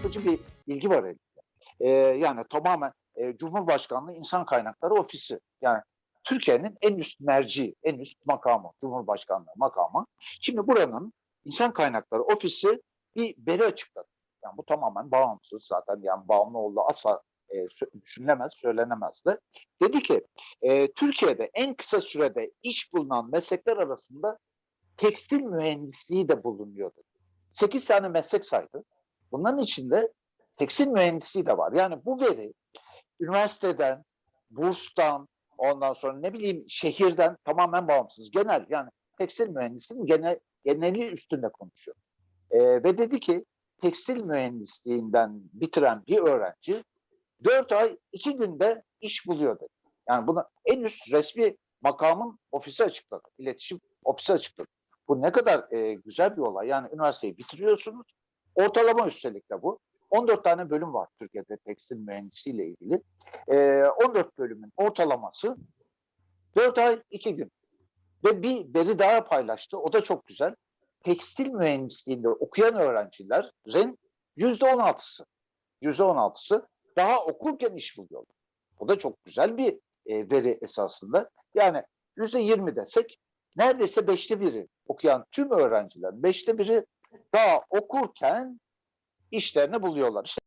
çarpıcı bir bilgi var elinde. Ee, yani tamamen e, Cumhurbaşkanlığı İnsan Kaynakları Ofisi. Yani Türkiye'nin en üst merci, en üst makamı, Cumhurbaşkanlığı makamı. Şimdi buranın İnsan Kaynakları Ofisi bir veri açıkladı. Yani bu tamamen bağımsız zaten yani bağımlı olduğu asla e, düşünülemez, söylenemez de. Dedi ki e, Türkiye'de en kısa sürede iş bulunan meslekler arasında tekstil mühendisliği de bulunuyor dedi. 8 tane meslek saydı. Bunların içinde tekstil mühendisliği de var. Yani bu veri üniversiteden, burstan, ondan sonra ne bileyim şehirden tamamen bağımsız. Genel yani tekstil mühendisliğinin genel, geneli üstünde konuşuyor. Ee, ve dedi ki tekstil mühendisliğinden bitiren bir öğrenci 4 ay 2 günde iş buluyor dedi. Yani bunu en üst resmi makamın ofisi açıkladı. İletişim ofisi açıkladı. Bu ne kadar e, güzel bir olay. Yani üniversiteyi bitiriyorsunuz. Ortalama üstelik de bu. 14 tane bölüm var Türkiye'de tekstil mühendisiyle ilgili. E, 14 bölümün ortalaması 4 ay 2 gün. Ve bir veri daha paylaştı. O da çok güzel. Tekstil mühendisliğinde okuyan öğrencilerin %16'sı %16'sı daha okurken iş buluyorlar. Bu da çok güzel bir e, veri esasında. Yani %20 desek neredeyse beşte biri okuyan tüm öğrenciler beşte biri daha okurken işlerini buluyorlar. İşte